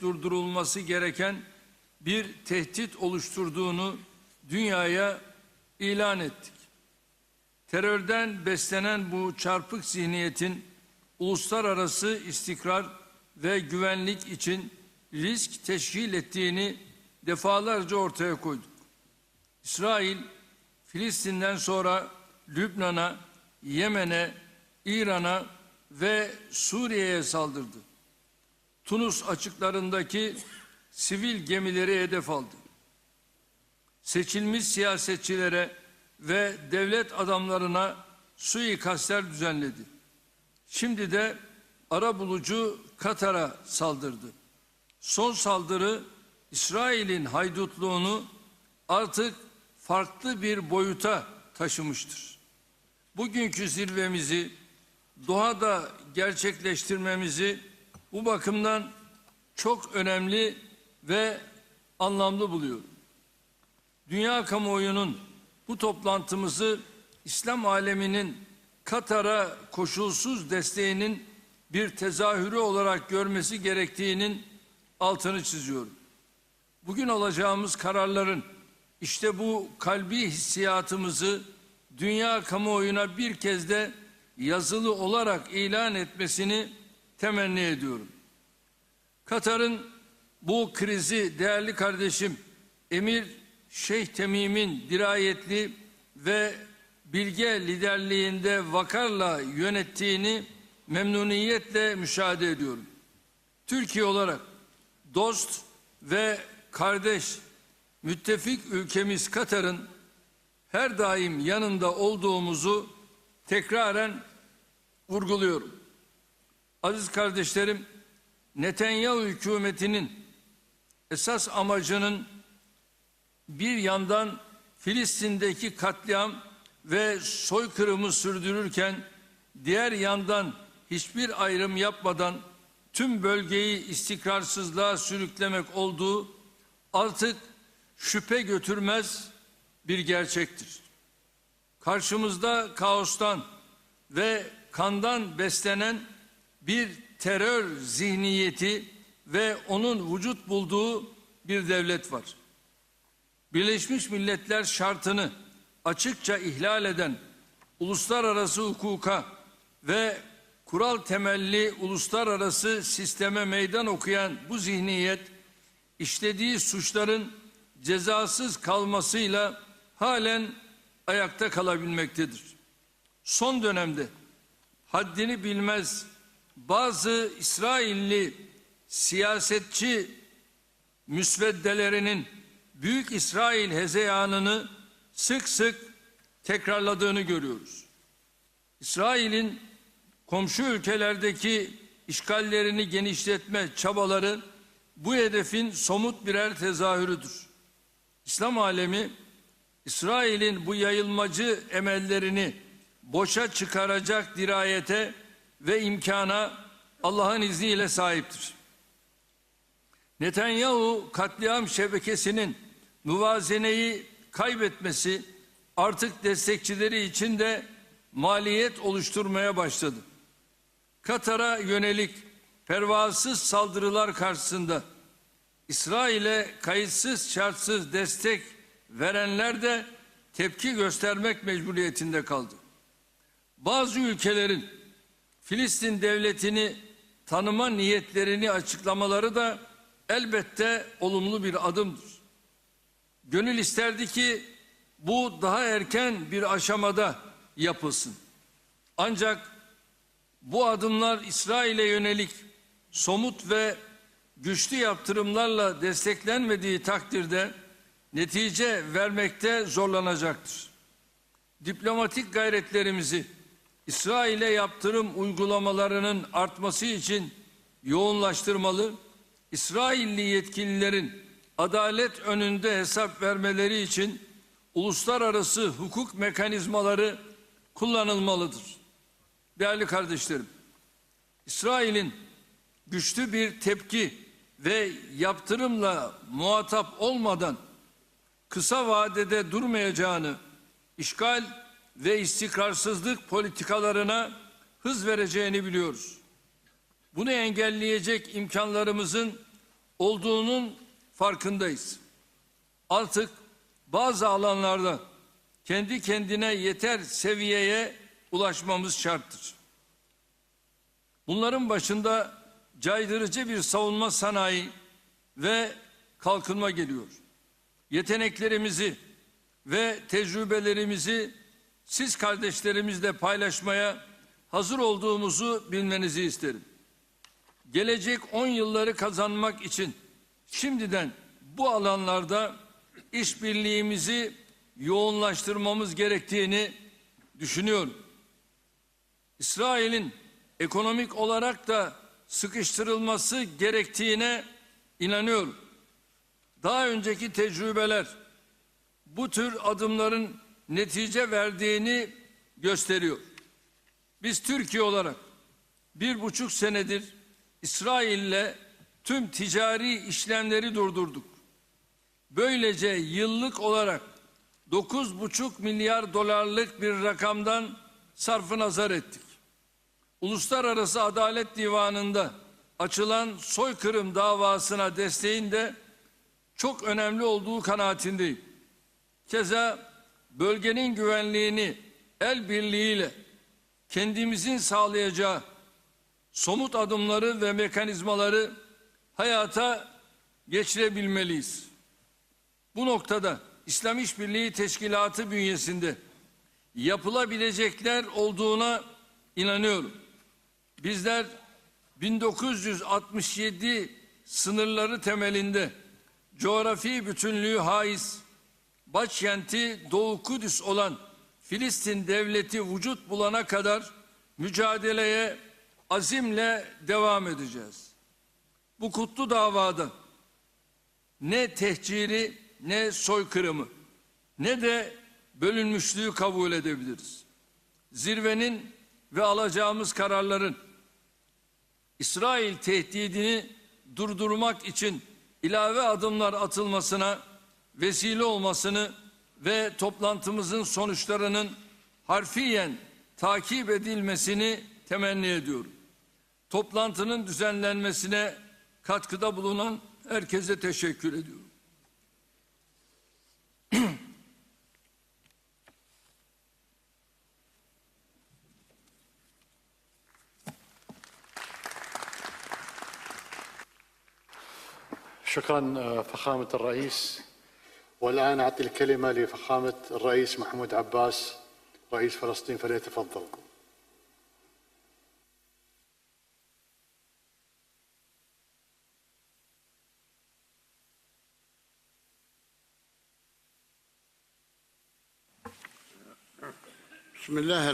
durdurulması gereken bir tehdit oluşturduğunu dünyaya ilan ettik. Terörden beslenen bu çarpık zihniyetin uluslararası istikrar ve güvenlik için risk teşkil ettiğini defalarca ortaya koyduk. İsrail, Filistin'den sonra Lübnan'a, Yemen'e, İran'a ve Suriye'ye saldırdı. Tunus açıklarındaki sivil gemileri hedef aldı. Seçilmiş siyasetçilere ve devlet adamlarına suikastler düzenledi. Şimdi de ara bulucu Katar'a saldırdı. Son saldırı İsrail'in haydutluğunu artık farklı bir boyuta taşımıştır. Bugünkü zirvemizi Doha'da gerçekleştirmemizi bu bakımdan çok önemli ve anlamlı buluyorum. Dünya kamuoyunun bu toplantımızı İslam aleminin Katar'a koşulsuz desteğinin bir tezahürü olarak görmesi gerektiğinin altını çiziyorum. Bugün alacağımız kararların işte bu kalbi hissiyatımızı dünya kamuoyuna bir kez de yazılı olarak ilan etmesini temenni ediyorum. Katar'ın bu krizi değerli kardeşim Emir Şeyh Temim'in dirayetli ve bilge liderliğinde vakarla yönettiğini memnuniyetle müşahede ediyorum. Türkiye olarak dost ve kardeş müttefik ülkemiz Katar'ın her daim yanında olduğumuzu tekraren vurguluyorum. Aziz kardeşlerim, Netanyahu hükümetinin esas amacının bir yandan Filistin'deki katliam ve soykırımı sürdürürken diğer yandan hiçbir ayrım yapmadan tüm bölgeyi istikrarsızlığa sürüklemek olduğu artık şüphe götürmez bir gerçektir. Karşımızda kaostan ve kandan beslenen bir terör zihniyeti ve onun vücut bulduğu bir devlet var. Birleşmiş Milletler şartını açıkça ihlal eden uluslararası hukuka ve kural temelli uluslararası sisteme meydan okuyan bu zihniyet işlediği suçların cezasız kalmasıyla halen ayakta kalabilmektedir. Son dönemde haddini bilmez bazı İsrailli siyasetçi müsveddelerinin Büyük İsrail hezeyanını sık sık tekrarladığını görüyoruz. İsrail'in komşu ülkelerdeki işgallerini genişletme çabaları bu hedefin somut birer tezahürüdür. İslam alemi İsrail'in bu yayılmacı emellerini boşa çıkaracak dirayete ve imkana Allah'ın izniyle sahiptir. Netanyahu katliam şebekesinin muvazeneyi kaybetmesi artık destekçileri için de maliyet oluşturmaya başladı. Katar'a yönelik pervasız saldırılar karşısında İsrail'e kayıtsız şartsız destek verenler de tepki göstermek mecburiyetinde kaldı. Bazı ülkelerin Filistin devletini tanıma niyetlerini açıklamaları da elbette olumlu bir adımdır. Gönül isterdi ki bu daha erken bir aşamada yapılsın. Ancak bu adımlar İsrail'e yönelik somut ve güçlü yaptırımlarla desteklenmediği takdirde netice vermekte zorlanacaktır. Diplomatik gayretlerimizi İsrail'e yaptırım uygulamalarının artması için yoğunlaştırmalı, İsrailli yetkililerin adalet önünde hesap vermeleri için uluslararası hukuk mekanizmaları kullanılmalıdır. Değerli kardeşlerim, İsrail'in güçlü bir tepki ve yaptırımla muhatap olmadan kısa vadede durmayacağını, işgal ve istikrarsızlık politikalarına hız vereceğini biliyoruz. Bunu engelleyecek imkanlarımızın olduğunun farkındayız. Artık bazı alanlarda kendi kendine yeter seviyeye ulaşmamız şarttır. Bunların başında caydırıcı bir savunma sanayi ve kalkınma geliyor. Yeteneklerimizi ve tecrübelerimizi siz kardeşlerimizle paylaşmaya hazır olduğumuzu bilmenizi isterim. Gelecek 10 yılları kazanmak için şimdiden bu alanlarda işbirliğimizi yoğunlaştırmamız gerektiğini düşünüyorum. İsrail'in ekonomik olarak da sıkıştırılması gerektiğine inanıyorum. Daha önceki tecrübeler bu tür adımların netice verdiğini gösteriyor. Biz Türkiye olarak bir buçuk senedir İsrail'le tüm ticari işlemleri durdurduk. Böylece yıllık olarak 9,5 milyar dolarlık bir rakamdan sarfı nazar ettik. Uluslararası Adalet Divanı'nda açılan soykırım davasına desteğin de çok önemli olduğu kanaatindeyim. Keza bölgenin güvenliğini el birliğiyle kendimizin sağlayacağı somut adımları ve mekanizmaları hayata geçirebilmeliyiz. Bu noktada İslam İşbirliği Teşkilatı bünyesinde yapılabilecekler olduğuna inanıyorum. Bizler 1967 sınırları temelinde coğrafi bütünlüğü haiz, başkenti Doğu Kudüs olan Filistin devleti vücut bulana kadar mücadeleye azimle devam edeceğiz. Bu kutlu davada ne tehciri ne soykırımı ne de bölünmüşlüğü kabul edebiliriz. Zirvenin ve alacağımız kararların İsrail tehdidini durdurmak için ilave adımlar atılmasına vesile olmasını ve toplantımızın sonuçlarının harfiyen takip edilmesini temenni ediyorum. Toplantının düzenlenmesine katkıda bulunan herkese teşekkür ediyorum. شكرا فخامة الرئيس والآن أعطي الكلمة لفخامة الرئيس محمود عباس رئيس فلسطين فليتفضل. بسم الله